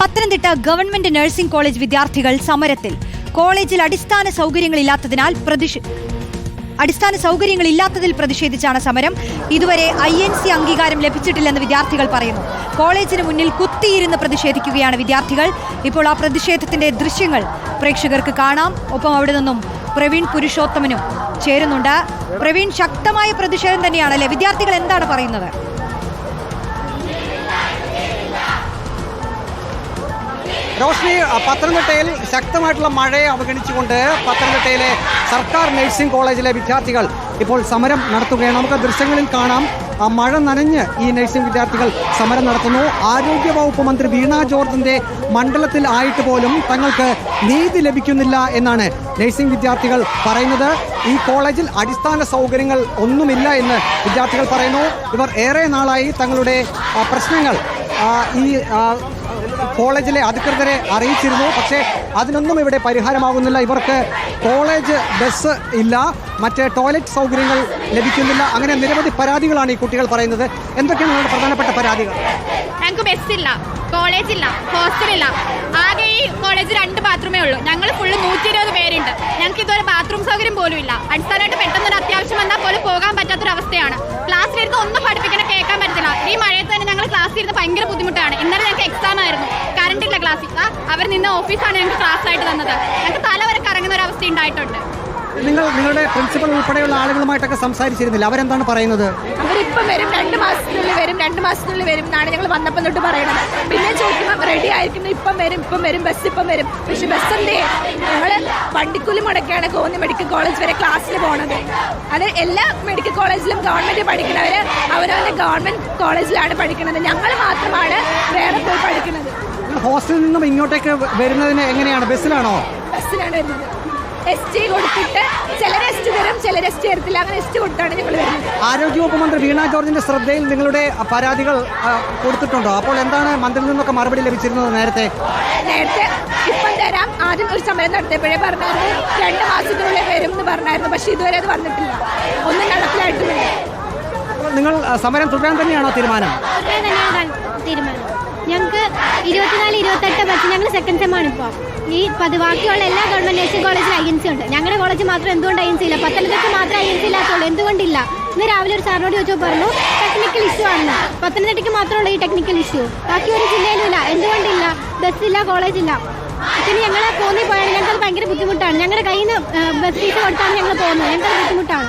Pathanamthitta government nursing college വിദ്യാർത്ഥികൾ സമരത്തിൽ. കോളേജിൽ അടിസ്ഥാന സൗകര്യങ്ങളില്ലാത്തതിനാൽ പ്രതിഷേ അടിസ്ഥാന സൗകര്യങ്ങളില്ലാത്തതിൽ പ്രതിഷേധിച്ചാണ് സമരം. ഇതുവരെ ഐ എൻ സി അംഗീകാരം ലഭിച്ചിട്ടില്ലെന്ന് വിദ്യാർത്ഥികൾ പറയുന്നു. കോളേജിന് മുന്നിൽ കുത്തിയിരുന്ന് പ്രതിഷേധിക്കുകയാണ് വിദ്യാർത്ഥികൾ. ഇപ്പോൾ ആ പ്രതിഷേധത്തിന്റെ ദൃശ്യങ്ങൾ പ്രേക്ഷകർക്ക് കാണാം. ഒപ്പം അവിടെ നിന്നും പ്രവീൺ പുരുഷോത്തമനും ചേരുന്നുണ്ട്. പ്രവീൺ ശക്തമായ പ്രതിഷേധം തന്നെയാണല്ലേ? വിദ്യാർത്ഥികൾ എന്താണ് പറയുന്നത്? റോഷ്നി പത്തനംതിട്ടയിൽ ശക്തമായിട്ടുള്ള മഴയെ അവഗണിച്ചുകൊണ്ട് പത്തനംതിട്ടയിലെ സർക്കാർ നഴ്സിംഗ് കോളേജിലെ വിദ്യാർത്ഥികൾ ഇപ്പോൾ സമരം നടത്തുകയാണ്. നമുക്ക് ദൃശ്യങ്ങളിൽ കാണാം. ആ മഴ നനഞ്ഞ് ഈ നഴ്സിംഗ് വിദ്യാർത്ഥികൾ സമരം നടത്തുന്നു. ആരോഗ്യ വകുപ്പ് മന്ത്രി വീണ ജോർജിന്റെ മണ്ഡലത്തിൽ ആയിട്ട് പോലും തങ്ങൾക്ക് നീതി ലഭിക്കുന്നില്ല എന്നാണ് നഴ്സിംഗ് വിദ്യാർത്ഥികൾ പറയുന്നത്. ഈ കോളേജിൽ അടിസ്ഥാന സൗകര്യങ്ങൾ ഒന്നുമില്ല എന്ന് വിദ്യാർത്ഥികൾ പറയുന്നു. ഇവർ ഏറെ നാളായി തങ്ങളുടെ പ്രശ്നങ്ങൾ ഈ കോളേജിലെ അധികൃതരെ അറിയിച്ചിരുന്നു. പക്ഷേ അതിനൊന്നും ഇവിടെ പരിഹാരമാകുന്നില്ല. ഇവർക്ക് കോളേജ് ബസ് ഇല്ല. മറ്റേ ടോയ്ലറ്റ് സൗകര്യങ്ങൾ ലഭിക്കുന്നില്ല. അങ്ങനെ നിരവധി പരാതികളാണ് ഈ കുട്ടികൾ പറയുന്നത്. എന്തൊക്കെയാണ് നിങ്ങളുടെ പ്രധാനപ്പെട്ട പരാതികൾ? ഞങ്ങൾക്ക് ബസ്സില്ല കോളേജില്ല ഹോസ്റ്റലില്ല ആകെ ഈ കോളേജ് രണ്ട് ബാത്റൂമേ ഉള്ളൂ. ഞങ്ങൾ ഫുള്ള് നൂറ്റി ഇരുപത് പേരുണ്ട്. ഞങ്ങൾക്ക് ഇതുവരെ ബാത്റൂം സൗകര്യം പോലും ഇല്ല. അടിസ്ഥാനമായിട്ട് പെട്ടെന്ന് ഒരു അത്യാവശ്യം വന്നാൽ പോലും പോകാൻ പറ്റാത്തൊരവസ്ഥയാണ്. ക്ലാസ്സിലിരുന്ന് ഒന്നും പഠിപ്പിക്കണ കേൾക്കാൻ പറ്റില്ല ഈ മഴയത്ത് തന്നെ ഞങ്ങൾ ക്ലാസ്സിലിരുന്ന് ഭയങ്കര ബുദ്ധിമുട്ടാണ്. ഇന്നലെ ഞങ്ങൾക്ക് എക്സാം ആയിരുന്നു. കറണ്ട് ഇല്ല ക്ലാസ്സിൽ അവർ നിന്ന ഓഫീസാണ് ഞങ്ങൾക്ക് ക്ലാസ് ആയിട്ട് തന്നത്. ഞങ്ങൾക്ക് തല വരെ കറങ്ങുന്ന ഒരു അവസ്ഥ ഉണ്ടായിട്ടുണ്ട്. നിങ്ങൾ നിങ്ങളുടെ പ്രിൻസിപ്പൽ ഉൾപ്പെടെയുള്ള ആളുകളുമായിട്ടൊക്കെ സംസാരിച്ചിരുന്നില്ല. അവരെന്താണ് പറയുന്നത്? അവരിപ്പം വരും രണ്ട് മാസത്തിനുള്ളിൽ വരും രണ്ട് മാസത്തിനുള്ളിൽ വരും എന്നാണ് ഞങ്ങൾ വന്നപ്പം തൊട്ട് പറയുന്നത്. പിന്നെ ചോദിക്കുമ്പോൾ റെഡി ആയിരിക്കുന്നു ഇപ്പം വരും ഇപ്പം വരും ബസ് ഇപ്പം വരും. പക്ഷെ ബസ് എന്തേ? ഞങ്ങൾ മുടക്കിയാണ് കോന്നി മെഡിക്കൽ കോളേജ് വരെ ക്ലാസ്സിൽ പോണത്. അത് എല്ലാ മെഡിക്കൽ കോളേജിലും ഗവൺമെന്റ് പഠിക്കുന്നവർ അവരവരുടെ ഗവൺമെന്റ് കോളേജിലാണ് പഠിക്കുന്നത്. ഞങ്ങൾ മാത്രമാണ് വേറെ പോയി പഠിക്കുന്നത്. ഹോസ്റ്റലിൽ നിന്നും ഇങ്ങോട്ടേക്ക് വരുന്നതിന് എങ്ങനെയാണ്? ബസ്സിലാണോ? ബസ്സിലാണ് വരുന്നത്. എസ് ടി കൊടുത്തിട്ട് ചിലർ എസ് ടി തരും ചിലർ എസ് ടി തരത്തില്ല. അങ്ങനെ എസ് ടി കൊടുത്താണ് ഞങ്ങൾ വരുന്നത്. ആരോഗ്യവകുപ്പ് മന്ത്രി വീണ ജോർജിന്റെ ശ്രദ്ധയിൽ നിങ്ങളുടെ പരാതികൾ കൊടുത്തിട്ടുണ്ടോ? അപ്പോൾ എന്താണ് മന്ത്രിയിൽ നിന്നൊക്കെ മറുപടി ലഭിച്ചിരുന്നത് നേരത്തെ? നേരത്തെ ഇപ്പം തരാം ആദ്യം ഒരു സമരം നടത്തിയപ്പോഴേ പറഞ്ഞായിരുന്നു രണ്ട് മാസത്തിനുള്ളിൽ വരും എന്ന് പറഞ്ഞായിരുന്നു. പക്ഷെ ഇതുവരെ അത് വന്നിട്ടില്ല. ഒന്നും നടപ്പിലായിട്ടില്ല അപ്പോൾ നിങ്ങൾ സമരം തുടരാൻ തന്നെയാണോ തീരുമാനം? തീരുമാനം. ഞങ്ങൾക്ക് ഇരുപത്തിനാല് ഇരുപത്തെട്ട് ബസ് ഞങ്ങൾ സെക്കൻഡ് സെമ്മാണ് ഇപ്പോൾ. ഈ പത് ബാക്കിയുള്ള എല്ലാ ഗവൺമെന്റ് നഴ്സിംഗ് കോളേജിലും ഏജൻസി ഉണ്ട്. ഞങ്ങളുടെ കോളേജ് മാത്രം എന്തുകൊണ്ട് ഏജൻസി ഇല്ല? പത്തനംതിട്ട മാത്രമേ ഏജൻസി ഇല്ലാത്തുള്ളൂ. എന്തുകൊണ്ടില്ല? ഇന്ന് രാവിലെ ഒരു സാറിനോട് ചോദിച്ചപ്പോൾ പറഞ്ഞു ടെക്നിക്കൽ ഇഷ്യൂ ആണെന്ന്. പത്തനംതിട്ടയ്ക്ക് മാത്രമുള്ള ഈ ടെക്നിക്കൽ ഇഷ്യൂ ബാക്കി ഒരു ജില്ലയിലും ഇല്ല. എന്തുകൊണ്ടില്ല? ബസ്സില്ല കോളേജില്ല പിന്നെ ഞങ്ങൾ പോന്നി പോയാൽ ഞങ്ങൾക്ക് ഭയങ്കര ബുദ്ധിമുട്ടാണ്. ഞങ്ങളുടെ കയ്യിൽ നിന്ന് ബസ് ഫീസ് കൊടുത്താണ് ഞങ്ങൾ പോകുന്നത്. ഞങ്ങൾക്ക് ബുദ്ധിമുട്ടാണ്.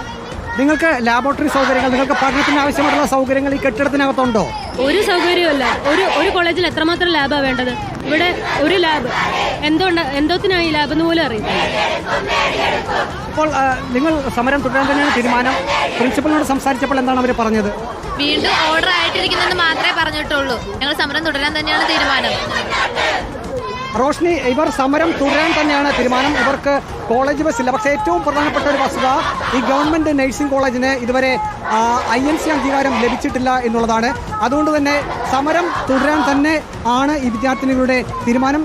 നിങ്ങൾക്ക് ലാബോറട്ടറി സൗകര്യങ്ങൾ നിങ്ങൾക്ക് പഠനത്തിന് ആവശ്യമായിട്ടുള്ള സൗകര്യങ്ങൾ ഈ കെട്ടിടത്തിനകത്തുണ്ടോ? ഒരു സൗകര്യമല്ല ഒരു ഒരു കോളേജിൽ എത്രമാത്രം ലാബാണ് വേണ്ടത്? ഇവിടെ ഒരു ലാബ് എന്തുകൊണ്ട് എന്തോത്തിനായി ലാബ് എന്ന് പോലും അറിയില്ല. അപ്പോൾ നിങ്ങൾ സമരം തുടരാൻ തന്നെയാണ് തീരുമാനം. പ്രിൻസിപ്പലിനോട് സംസാരിച്ചപ്പോൾ എന്താണ് അവർ പറഞ്ഞത്? വീണ്ടും ഓർഡർ ആയിട്ടിരിക്കുന്നെന്ന് മാത്രമേ പറഞ്ഞിട്ടുള്ളൂ. ഞങ്ങൾ സമരം തുടരാൻ തന്നെയാണ് തീരുമാനം. റോഷ്നി ഇവർ സമരം തുടരാൻ തന്നെയാണ് തീരുമാനം. ഇവർക്ക് കോളേജ് ബസ്സില്ല. പക്ഷേ ഏറ്റവും പ്രധാനപ്പെട്ട ഒരു വസ്തുത ഈ ഗവൺമെന്റ് നഴ്സിംഗ് കോളേജിന് ഇതുവരെ ഐ എൻ സി അംഗീകാരം ലഭിച്ചിട്ടില്ല എന്നുള്ളതാണ്. അതുകൊണ്ട് തന്നെ സമരം തുടരാൻ തന്നെ ആണ് ഈ വിദ്യാർത്ഥിനികളുടെ തീരുമാനം.